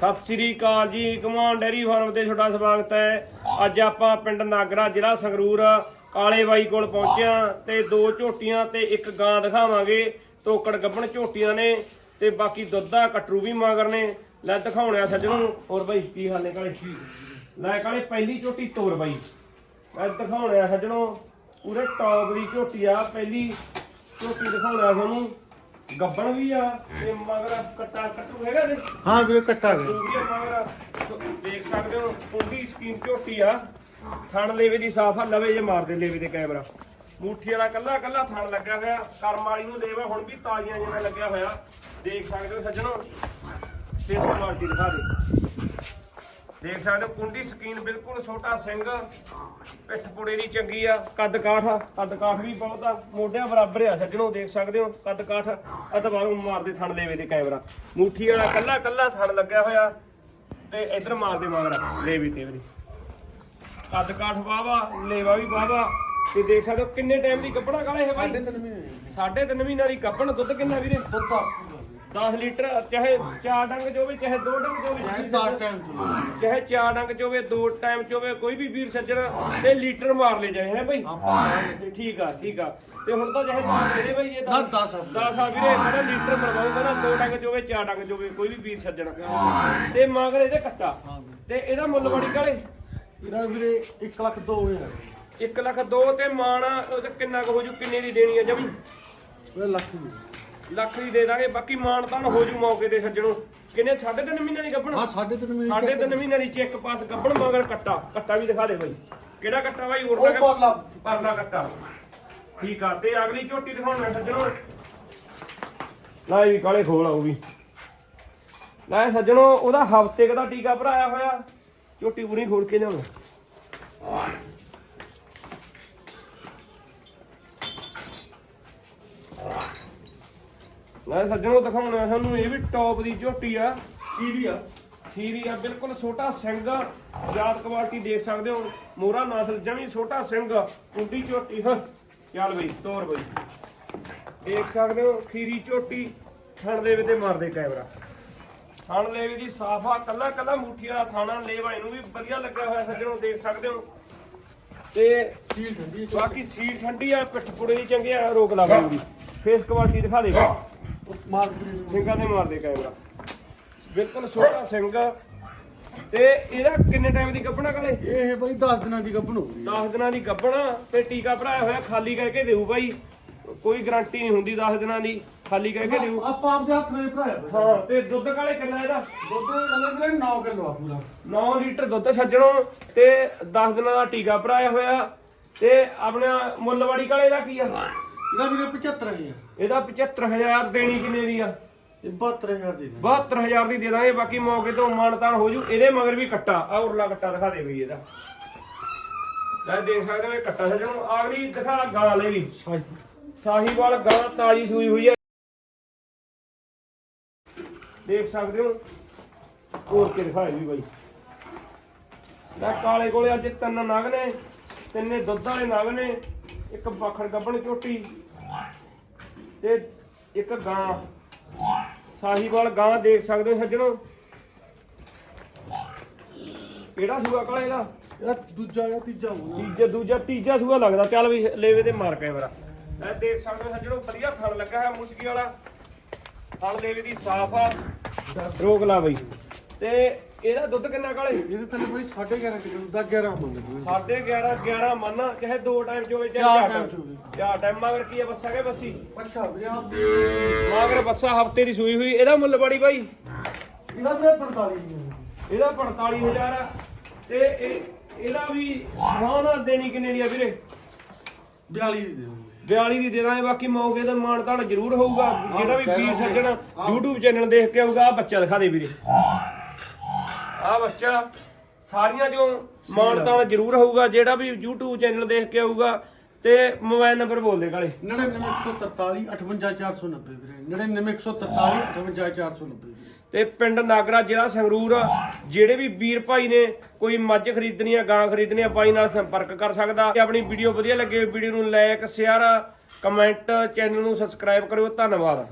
ਸਤਿ ਸ੍ਰੀ ਅਕਾਲ ਜੀ, ਕਮਾਨ dairy farm ਤੇ ਤੁਹਾਡਾ ਸਵਾਗਤ ਹੈ। ਅੱਜ ਆਪਾਂ ਪਿੰਡ ਨਾਗਰਾ ਜ਼ਿਲ੍ਹਾ ਸੰਗਰੂਰ ਕਾਲੇ ਬਾਈ ਕੋਲ ਪਹੁੰਚਿਆ ਤੇ ਦੋ ਝੋਟੀਆਂ ਤੇ ਇੱਕ ਗਾਂ ਦਿਖਾਵਾਂਗੇ। ਟੋਕੜ ਗੱਬਣ ਝੋਟੀਆਂ ਨੇ ਤੇ ਬਾਕੀ ਦੁੱਧ ਦਾ ਕਟਰੂ ਵੀ ਮਗਰ ਨੇ। ਲੈ ਦਿਖਾਉਣਿਆ ਸੱਜਣੋਂ। ਹੋਰ ਬਾਈ, ਕੀ ਹਾਲ ਨੇ ਕਾਲੇ? ਲੈ ਕਾਲੇ, ਪਹਿਲੀ ਝੋਟੀ ਤੋਰ ਬਾਈ। ਲੈ ਦਿਖਾਉਣਿਆ ਸੱਜਣੋਂ। ਪੂਰੇ ਟੌਪ ਦੀ ਝੋਟੀ ਆ, ਪਹਿਲੀ ਝੋਟੀ ਦਿਖਾਉਣਾ ਤੁਹਾਨੂੰ। ਗੱਬਣ ਵੀ ਆ ਤੇ ਮਗਰ ਕੱਟਾ ਕਟਰੂ ਹੈਗਾ ਤੇ। ਹਾਂ ਵੀਰੇ ਕੱਟਾ ਵੀਡੀਓ ਮਗਰ। ਦੇਖ ਸਕਦੇ ਹੋ ਕੁੰਡੀ ਸਕੀਨ ਝੋਟੀ ਆ। ਥਣ ਲੇਵੇ ਦੀ ਸਾਫ਼ ਆ ਲਵੇ ਜੇ ਮਾਰਦੇ ਲੇਵੇ ਦੇ ਕੈਮਰਾ। ਮੂਠੀ ਵਾਲਾ ਕੱਲਾ ਕੱਲਾ ਥਣ ਲੱਗਾ ਹੋਇਆ ਕਰਮ ਵਾਲੀ ਨੂੰ ਲੇਵਾ ਹੁਣ ਵੀ ਤਾਜ਼ੀਆਂ ਜਿਵੇਂ ਲੱਗਿਆ ਹੋਇਆ। ਦੇਖ ਸਕਦੇ ਹੋ ਸੱਜਣੋ ਫੇਸ ਕੁਆਲਿਟੀ ਦਿਖਾ ਦੇ। ਦੇਖ ਸਕਦੇ ਹੋ ਕੁੰਡੀ ਸਕੀਨ ਬਿਲਕੁਲ ਛੋਟਾ ਸਿੰਘ। ਪਿੱਠ ਪੁੜੇ ਦੀ ਚੰਗੀ ਆ ਕੱਦ ਕਾਠ ਆ ਕੱਦ ਕਾਠ ਵੀ ਬਹੁਤ ਆ ਮੋਢਿਆਂ ਬਰਾਬਰ ਆ ਸੱਜਣੋ ਦੇਖ ਸਕਦੇ ਹੋ ਕੱਦ ਕਾਠ ਅਤਵਾਰੋਂ ਮਾਰਦੇ ਥਣ ਲੇਵੇ ਦੇ ਕੈਮਰਾ। ਮੂਠੀ ਵਾਲਾ ਕੱਲਾ ਕੱਲਾ ਥਣ ਲੱਗਿਆ ਹੋਇਆ ਤੇ ਇਧਰ ਮਾਰਦੇ ਮਗਰ ਲੇਵੇ ਤੇ ਵੀ। ਕੱਦ ਕਾਠ ਵਾਵਾ ਲੇਵਾ ਵੀ ਵਾਵਾ ਤੇ ਦੇਖ ਸਕਦੇ ਹੋ ਕਿੰਨੇ ਟਾਈਮ ਦੀ ਕੱਪੜਾ ਕਾਲੇ ਇਹ ਸਾਢੇ ਬਾਈ ਤਿੰਨ ਮਹੀਨੇ। ਸਾਢੇ ਤਿੰਨ ਮਹੀਨਿਆਂ ਦੀ ਕੱਪਣ ਦੁੱਧ ਕਿੰਨਾ ਵੀਰੇ? ਦੁੱਧ ਦਸ। 10 ਲੀਟਰ ਚਾਹੇ 4 ਡੰਗ ਚੋਵੇ ਚਾਹੇ 2 ਡੰਗ ਚੋਵੇ ਚਾਹੇ ਦਸ। ਟਾਈਮ ਤੋਂ ਚਾਹੇ 4 ਡੰਗ ਚੋਵੇ 2 ਟਾਈਮ ਚੋਵੇ ਕੋਈ ਵੀ ਵੀਰ ਸੱਜਣ ਤੇ ਲੀਟਰ ਮਾਰ ਲੈ ਜਾਏ ਹੈ ਆਪਾਂ ਠੀਕ ਆ ਠੀਕ ਆ। ਤੇ ਹੁਣ ਤਾਂ ਚਾਹੇ 10 ਦੇ ਦੇ ਬਈ ਇਹ ਨਾ 10 ਆ 10 ਆ ਵੀਰੇ ਕਹਿੰਦਾ ਲੀਟਰ ਮਰਵਾਉਂਦਾ ਨਾ 2 ਡੰਗ ਚੋਵੇ 4 ਡੰਗ ਚੋਵੇ ਕੋਈ ਵੀ ਵੀਰ ਸੱਜਣ। ਤੇ ਮਗਰ ਇਹਦੇ ਕੱਟਾ। ਤੇ ਇਹਦਾ ਮੁੱਲ ਬੜੀ ਕਾਲੇ ਇਹਦਾ ਵੀਰੇ 1 ਲੱਖ 2000 1 ਲੱਖ 2 ਤੇ ਮਾਣ ਤੇ ਕਿੰਨਾ ਕੁ ਹੋ ਜੂ ਕਿੰਨੇ ਦੀ ਦੇਣੀ ਆ ਜਮੀ? ਵੀਰੇ ਲੱਖ ਦੀ। ਲੱਖ ਦੀ ਦੇ ਦਾਂਗੇ ਬਾਕੀ ਮਾਣ ਤਾਂ ਹੋ ਜੂ ਮੌਕੇ ਤੇ ਸੱਜਣੋ। ਕਿੰਨੇ? 3.5 ਮਹੀਨਿਆਂ ਦੀ ਗੱਭਣ? ਹਾਂ ਸਾਢੇ ਤਿੰਨ ਮਹੀਨੇ ਸਾਢੇ ਤਿੰਨ ਮਹੀਨਿਆਂ ਦੀ ਚੈੱਕ ਪਾਸ ਗੱਭਣ ਮਗਰ ਕੱਟਾ। ਕੱਟਾ ਵੀ ਦਿਖਾ ਦੇ ਬਾਈ। ਕਿਹੜਾ ਕੱਟਾ ਬਾਈ? ਉਹ ਉਰਲਾ ਪਰਲਾ। ਕੱਟਾ। ਠੀਕ ਆ ਤੇ ਅਗਲੀ ਝੋਟੀ ਦਿਖਾਉਣਾ ਸੱਜਣੋ। ਲੈ ਵੀ ਕਾਲੇ ਖੋਲ ਆਉ ਵੀ ਲੈ ਸੱਜਣੋ ਉਹਦਾ ਹਫ਼ਤੇ ਦਾ ਟੀਕਾ ਭਰਾਇਆ ਹੋਇਆ। ਝੋਟੀ ਪੂਰੀ ਖੋਲ ਕੇ ਲਿਆਉਣਾ। ਲੈ ਸੱਜਣੋ ਦਿਖਾਉਣਾ ਸਾਨੂੰ ਇਹ ਵੀ ਟੌਪ ਦੀ ਝੋਟੀ ਆ। ਕੀ ਦੀ ਆ। ਖੀਰੀ ਆ ਬਿਲਕੁਲ ਛੋਟਾ ਸਿੰਘ। ਜਾਤ ਕੁਆਲਿਟੀ ਦੇਖ ਸਕਦੇ ਹੋ। ਮੋਰਾ ਨਸਲ ਜਮੀ ਛੋਟਾ ਸਿੰਘ। ਕੁੰਡੀ ਝੋਟੀ ਹਾਂ। ਚੱਲ ਬਈ ਤੋਰ ਬਈ। ਦੇਖ ਸਕਦੇ ਹੋ ਖੀਰੀ ਝੋਟੀ। ਥਣ ਲੈਵੇ ਤੇ ਮਾਰਦੇ ਕੈਮਰਾ। ਥਣ ਲੈਵੇ ਦੀ ਸਾਫਾ ਕੱਲਾ ਕੱਲਾ ਮੁੱਠੀ ਵਾਲਾ ਥਾਣਾ ਲੇਵਾ ਇਹਨੂੰ ਵੀ ਵਧੀਆ ਲੱਗਾ ਹੋਇਆ ਸੱਜਣੋ ਦੇਖ ਸਕਦੇ ਹੋ। ਤੇ ਸੀਲ ਠੰਡੀ ਬਾਕੀ ਸੀਟ ਠੰਡੀ ਆ ਪਿੱਠ ਪੁੜੇ ਦੀ ਚੰਗੀ ਆ ਰੋਕ ਲਾ ਬਈ। ਫੇਸ ਕੁਆਲਿਟੀ ਦਿਖਾ ਦੇ। ਸਿੰਘਾਂ ਦੇ ਮਾਰਦੇ ਕੈਮਰਾ। ਬਿਲਕੁਲ ਛੋਟਾ ਸਿੰਘ। ਤੇ ਇਹਦਾ ਕਿੰਨੇ ਟਾਈਮ ਦੀ ਗੱਭਣਾ ਕਲੇ? ਇਹ ਬਾਈ 10 ਦਿਨਾਂ ਦੀ ਗੱਭਣ ਹੋ ਗਈ। 10 ਦਿਨਾਂ ਦੀ ਗੱਭਣਾ ਤੇ ਟੀਕਾ ਭਰਾਇਆ ਹੋਇਆ ਖਾਲੀ ਕਹਿ ਕੇ ਦੇਊ ਬਾਈ। ਕੋਈ ਗਾਰੰਟੀ ਨਹੀਂ ਹੁੰਦੀ 10 ਦਿਨਾਂ ਦੀ। ਖਾਲੀ ਕਹਿ ਕੇ ਦੇਊ। ਆਪਾਂ ਆਪਦੇ ਹੱਥ ਨਾਲ ਭਰਾਇਆ ਹਾਂ ਤੇ ਦੁੱਧ ਕਾਲੇ ਕਿੰਨਾ ਇਹਦਾ? ਦੁੱਧ ਕਹਿੰਦੇ ਵੀਰੇ 9 ਕਿਲੋ ਆ ਪੂਰਾ। 9 ਲੀਟਰ ਦੁੱਧ ਛੱਜਣੋ ਤੇ 10 ਦਿਨਾਂ ਦਾ ਟੀਕਾ ਭਰਾਇਆ ਹੋਇਆ। ਤੇ ਆਪਣਾ ਮੁੱਲਵਾੜੀ ਕਾਲੇ ਦਾ ਕੀ ਆ? ਇਹਦਾ ਵੀਰੇ 75000 ਇਹਦਾ 75000 ਦੇਣੀ ਕਿੰਨੇ ਦੀ ਆ? ਇਹ 72000 ਦੀ ਦੇ 72000 ਦੀ ਦੇ ਦਾਂਗੇ ਬਾਕੀ ਮੌਕੇ ਤੋਂ ਮਾਨਤਾਨ ਹੋ ਜੂ। ਇਹਦੇ ਮਗਰ ਵੀ ਕੱਟਾ ਆ ਉਰਲਾ ਕੱਟਾ ਦਿਖਾ ਦੇ ਬਈ ਇਹਦਾ। ਲੈ ਦੇਖ ਸਕਦੇ ਹੋ ਇਹ ਕੱਟਾ ਸਜਣੋ ਅਗਲੀ ਦਿਖਾ ਗਾਂ ਲੈ ਵੀ। ਸਾਹੀਵਾਲ ਗਾਂ ਤਾਜੀ ਸੂਈ ਹੋਈ ਹੈ ਦੇਖ ਸਕਦੇ ਹੋ। ਹੋਰ ਕੇ ਦਿਖਾਏ ਵੀ ਬਾਈ। ਲੈ ਕਾਲੇ ਕੋਲੇ ਅੱਜ ਤਿੰਨ ਨਗ ਨੇ ਤਿੰਨੇ ਦੁੱਧ ਵਾਲੇ ਨਗ ਨੇ। ਇੱਕ ਬਾਖੜ ਗੱਬਣ ਝੋਟੀ ਤੇ ਇੱਕ ਗਾਂ। ਸਾਹੀਵਾਲ ਗਾਂ ਦੇਖ ਸਕਦੇ ਹੋ ਸੱਜਣੋ। ਕਿਹੜਾ ਸੂਆ ਕਾਲੇ ਦਾ ਇਹ ਦੂਜਾ ਜਾਂ ਤੀਜਾ ਹੋਊਗਾ। ਤੀਜਾ ਦੂਜਾ ਤੀਜਾ ਸੂਆ ਲੱਗਦਾ। ਚੱਲ ਵੀ ਲੇਵੇ ਤੇ ਮਾਰ ਕੈਮਰਾ। ਇਹ ਦੇਖ ਸਕਦੇ ਹੋ ਸੱਜਣੋ ਵਧੀਆ ਥਣ ਲੱਗਾ ਹੈ ਮੁਸਕੀ ਵਾਲਾ। ਥਣ ਲੇਵੇ ਦੀ ਸਾਫ਼ ਆ। ਰੋਕ ਲਾ ਬਈ। ਤੇ ਇਹਦਾ ਦੁੱਧ ਕਿੰਨਾ ਕਾਲੇ? ਇਹਦੇ ਥੱਲੇ ਬਾਈ 11.5 ਕਿਲੋ ਦਾ 11 ਮੰਗਦੇ ਸਾਢੇ 11 11 ਮੰਨ ਚਾਹੇ ਦੋ ਟਾਈਮ ਚੋਵੇ ਚਾਰ ਚਾਹੇ time ਚ ਹੋਵੇ। ਚਾਰ ਟਾਈਮ ਮਗਰ ਕੀ ਹੈ ਬੱਸਾ ਕੇ ਬੱਸੀ? ਅੱਛਾ ਵੀਰੇ ਮਗਰ ਬੱਸਾ ਹਫ਼ਤੇ ਦੀ ਸੂਈ ਹੋਈ ਇਹਦਾ ਮੁੱਲ ਬੜੀ ਬਾਈ? ਇਹਦਾ ਵੀਰੇ 45 ਦੀ ਇਹਦਾ 45000 ਆ। ਤੇ ਇਹ ਇਹਦਾ ਵੀ ਨਾ ਦੇਣੀ ਕਿੰਨੇ ਦੀ ਆ ਵੀਰੇ? 42 ਦੀ ਦੇ ਦਾਂਗੇ 42 ਦੀ ਦੇ ਦਾਂਗੇ ਬਾਕੀ ਮੌਕੇ ਤੇ ਮਾਨਤਾਨ ਜ਼ਰੂਰ ਹੋਊਗਾ। ਜਿਹੜਾ ਵੀ ਵੀਰ। ਸੱਜਣ YouTube ਚੈਨਲ ਦੇਖ ਕੇ ਆਊਗਾ ਆ ਬੱਚਾ ਦਿਖਾ ਦੇ ਵੀਰੇ। ਆ ਬੱਚਾ ਸਾਰੀਆਂ ਜੋ ਮਾਨਤਾਨ ਜ਼ਰੂਰ ਹੋਊਗਾ ਜਿਹੜਾ ਵੀ YouTube ਚੈਨਲ ਦੇਖ ਕੇ ਆਊਗਾ ਤੇ ਮੋਬਾਈਲ ਨੰਬਰ ਬੋਲ ਦੇ ਕਾਲੇ 99143 58490 ਵੀਰੇ 99143 58490 ਵੀਰੇ। ਤੇ ਪਿੰਡ ਨਾਗਰਾ ਜ਼ਿਲ੍ਹਾ ਸੰਗਰੂਰ ਜਿਹੜੇ ਵੀ ਵੀਰ ਭਾਈ ਨੇ ਕੋਈ ਮੱਝ ਖਰੀਦਣੀ ਆ ਗਾਂ ਖਰੀਦਣੀ ਆ ਬਾਈ ਨਾਲ ਸੰਪਰਕ ਕਰ ਸਕਦਾ। ਤੇ ਆਪਣੀ ਵੀਡੀਓ ਵਧੀਆ ਲੱਗੇ ਵੀਡੀਓ ਨੂੰ ਲਾਇਕ ਸ਼ੇਅਰ ਕਮੈਂਟ ਚੈਨਲ ਨੂੰ ਸਬਸਕ੍ਰਾਈਬ ਕਰਿਓ ਧੰਨਵਾਦ।